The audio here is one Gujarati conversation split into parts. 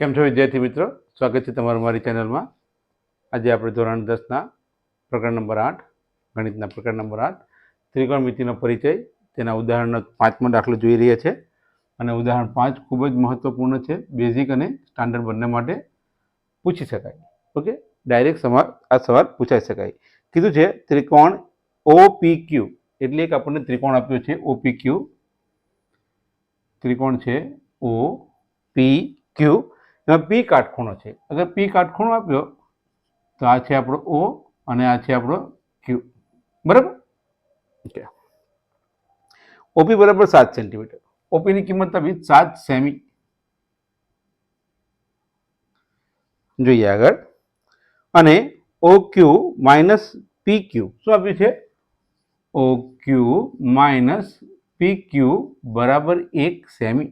કેમ છો વિદ્યાર્થી મિત્રો? સ્વાગત છે તમારું મારી ચેનલમાં. આજે આપણે ધોરણ દસના પ્રકરણ નંબર આઠ, ગણિતના પ્રકરણ નંબર આઠ ત્રિકોણમિતિનો પરિચય. તેના ઉદાહરણનો પાંચમો દાખલો જોઈ રહ્યા છે. અને ઉદાહરણ પાંચ ખૂબ જ મહત્વપૂર્ણ છે. બેઝિક અને સ્ટાન્ડર્ડ બંને માટે પૂછી શકાય. ઓકે ડાયરેક્ટ સવાલ આ સવાલ પૂછાઈ શકાય. કીધું છે, ત્રિકોણ ઓ પી ક્યુ એટલે એક આપણને ત્રિકોણ આપ્યો છે ઓ પી ક્યુ ત્રિકોણ છે ઓ પી ક્યુ એમાં પી કાટખૂણો છે. અગર પી કાટખૂણો આપ્યો તો આ છે આપણો ઓ અને આ છે આપણો ક્યુ બરાબર? ઓકે ઓપી બરાબર સાત સેન્ટીમીટર ઓપીની કિંમત આપી સાત સેમી જોઈએ આગળ. અને O Q minus P Q શું આપ્યું છે? O Q minus P Q બરાબર એક સેમી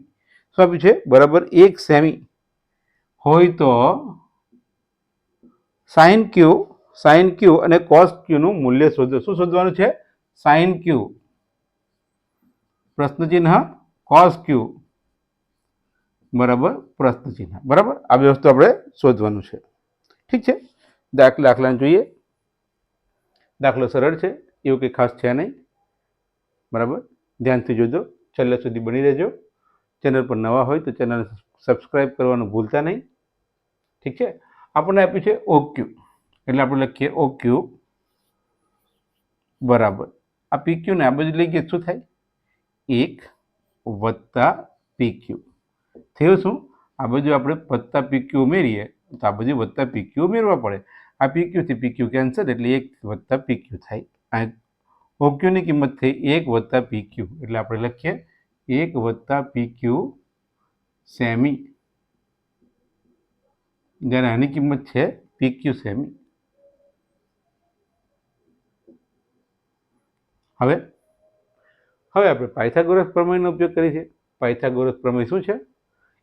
શું આપ્યું છે? બરાબર એક સેમી હોય તો સાઇન ક્યુ સાઇન ક્યુ અને કોસ ક્યુનું મૂલ્ય શોધો. શું શોધવાનું છે? સાઇન ક્યુ પ્રશ્ન ચિહ્ન કોસ ક્યુ બરાબર? પ્રશ્નચિહ્ન. બરાબર? આ વસ્તુ આપણે શોધવાનું છે. ઠીક છે? દાખલા દાખલાને જોઈએ. દાખલો સરળ છે. એવું કંઈ ખાસ છે નહીં. બરાબર? ધ્યાનથી જોજો. છેલ્લે સુધી બની રહેજો. ચેનલ પર નવા હોય તો ચેનલ સબસ્ક્રાઈબ કરવાનું ભૂલતા નહીં. ઠીક છે આપણને આપ્યું છે ઓ ક્યુ એટલે આપણે લખીએ ઓ ક્યુ બરાબર. આ પી ક્યુને આ બાજુ લઈ ગયા શું થાય? એક વત્તા પી ક્યુ થયું શું? આ બાજુ આપણે વત્તા પી ક્યુ ઉમેરીએ, તો આ બાજુ વત્તા પી ક્યુ ઉમેરવા પડે. આ પી ક્યુથી પી ક્યુ કેન્સલ એટલે એક વત્તા પી ક્યુ થાય. આ ઓક્યુની કિંમત થઈ એક વત્તા પી ક્યુ એટલે આપણે લખીએ એક વત્તા પી ક્યુ સેમી જ્યારે આની કિંમત છે પી ક્યુ સેમી. હવે હવે આપણે પાયથાગોરસ પ્રમેયનો ઉપયોગ કરીએ છીએ. પાયથાગોરસ પ્રમેય શું છે?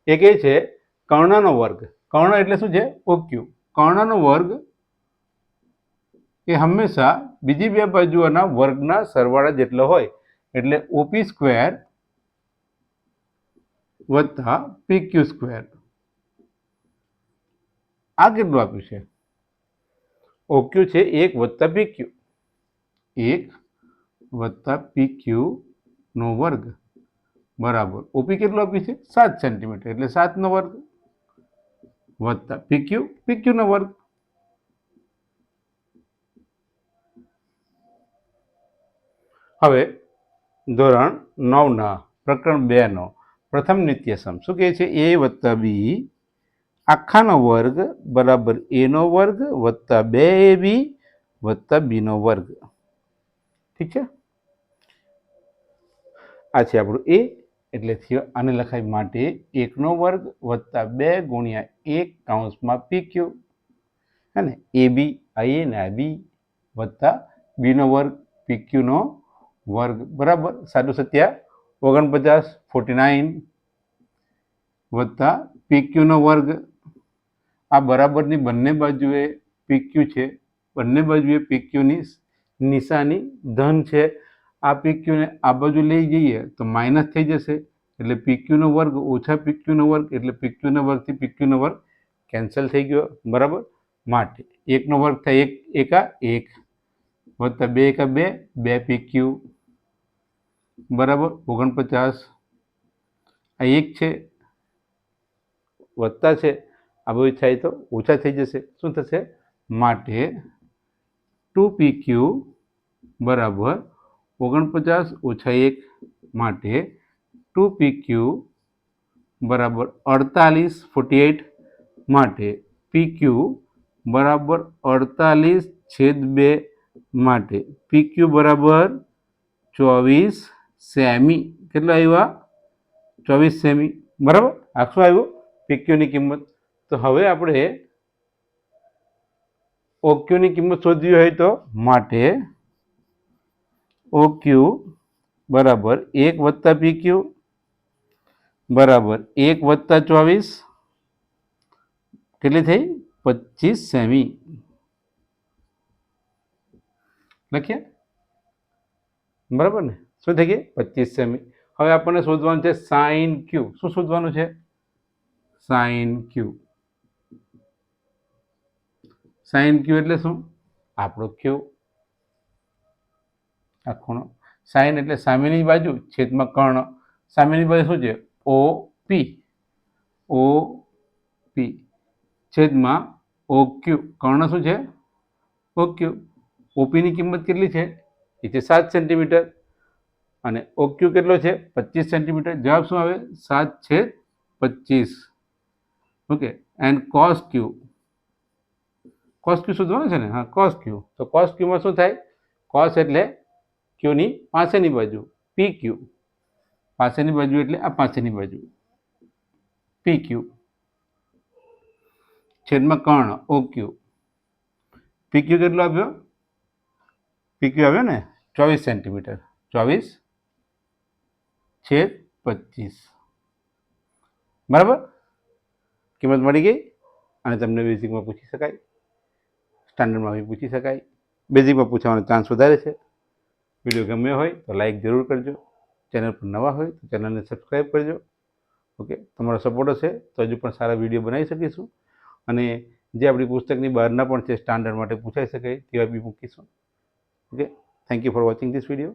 એ કહે છે કર્ણનો વર્ગ. કર્ણ એટલે શું છે? ઓક્યુ કર્ણનો વર્ગ એ હંમેશા બીજી બે બાજુઓના વર્ગના સરવાળા જેટલો હોય. એટલે ઓપી સ્ક્વેર વત્તા પી ક્યુ સ્ક્વેર આ કેટલું આપ્યું છે? ઓક્યુ છે એક વત્તા પી ક્યુ એક વત્તા પી ક્યુ નો વર્ગ. બરાબર. ઓપી કેટલું આપ્યું છે? સાત સેન્ટીમીટર એટલે સાતનો વર્ગ વત્તા પી ક્યુ પી ક્યુનો વર્ગ. હવે ધોરણ નવના પ્રકરણ બેનો પ્રથમ નિત્યસમ. શું કહે છે? એ વત્તા બી આખાનો વર્ગ બરાબર એનો વર્ગ વત્તા બે એ બી વત્તા બીનો વર્ગ. ઠીક છે? આ છે આપણું એ એટલે થયો આને લખાય માટે એકનો વર્ગ વત્તા બે ગુણ્યા એક કાઉન્સમાં પી ક્યુ હે ને? એ બી આ એ ને આ બી વત્તા બીનો વર્ગ પી ક્યુનો વર્ગ. બરાબર? સાડુ સત્યા. ઓગણપચાસ, ફોર્ટી નાઇન વત્તા પી ક્યુનો વર્ગ આ બરાબરની બંને બાજુએ પીક્યુ છે. બંને બાજુએ પીક્યુની નિશાની ધન છે. આ પીક્યુને આ બાજુ લઈ જઈએ તો માઇનસ થઈ જશે. એટલે પીક્યુનો વર્ગ ઓછા પીક્યુનો વર્ગ એટલે પીક્યુના વર્ગથી પીક્યુનો વર્ગ કેન્સલ થઈ ગયો. બરાબર? માટે એકનો વર્ગ થાય એક, એકા એક. વત્તા બે એકા બે બે પીક્યુ બરાબર? ઓગણપચાસ. આ એક છે. વત્તા છે. આ બધું થાય તો ઓછા થઈ જશે શું થશે માટે ટુ પી ક્યુ બરાબર ઓગણપચાસ ઓછા એક માટે ટુ પી ક્યુ બરાબર અડતાલીસ ફોર્ટી એટ માટે પી ક્યુ બરાબર અડતાલીસ છેદ બે માટે પી ક્યુ બરાબર ચોવીસ સેમી કેટલું આવ્યા ચોવીસ સેમી બરાબર આ શું આવ્યું પીક્યુની કિંમત તો હવે આપણે ઓક્યુની કિંમત શોધવી હોય તો માટે ઓક્યુ બરાબર એક વત્તા પીક્યુ બરાબર એક વત્તા ચોવીસ કેટલી થઈ? પચીસ સેમી. લખીએ? બરાબર ને? શું થઈ ગઈ? પચીસ સેમી. હવે આપણને શોધવાનું છે સાઈન ક્યુ. શું શોધવાનું છે? સાઇન ક્યુ. સાઇન ક્યુ એટલે શું? આપણો ક્યુ. આ ખૂણો. સાઇન એટલે સામેની બાજુ, છેદમાં કર્ણ. સામેની બાજુ શું છે? ઓ પી. ઓ પી. છેદમાં ઓ ક્યુ. કર્ણ શું છે? ઓ ક્યુ. ઓપીની કિંમત કેટલી છે? એ છે સાત સેન્ટીમીટર. અને ઓ ક્યુ કેટલો છે? પચીસ સેન્ટીમીટર. જવાબ શું આવે? સાત છેદ પચીસ. Okay. And cos Q. Cos Q શોધવાનું છે ને? હા કોસ ક્યુ તો કોસ ક્યુમાં શું થાય? કોસ એટલે ક્યુની પાસેની બાજુ. પી ક્યુ પાસેની બાજુ એટલે આ પાસેની બાજુ. પી ક્યુ છેદમાં કર્ણ ઓ ક્યુ પી ક્યુ કેટલો આપ્યો? પી ક્યુ આવ્યો ને? ચોવીસ સેન્ટીમીટર. ચોવીસ છેદ પચીસ. બરાબર? કિંમત મળી ગઈ? અને તમને બેઝિકમાં પૂછી શકાય. સ્ટાન્ડર્ડમાં બી પૂછી શકાય. બેઝિકમાં પૂછવાનો ચાન્સ વધારે છે. વીડિયો ગમ્યો હોય તો લાઇક જરૂર કરજો. ચેનલ પર નવા હોય તો ચેનલને સબસ્ક્રાઈબ કરજો. ઓકે તમારો સપોર્ટ હશે તો હજુ પણ સારા વીડિયો બનાવી શકીશું. અને જે આપણી પુસ્તકની બહારના પણ છે સ્ટાન્ડર્ડ માટે પૂછાઈ શકે તેવા બી મૂકીશું. Okay thank you for watching this video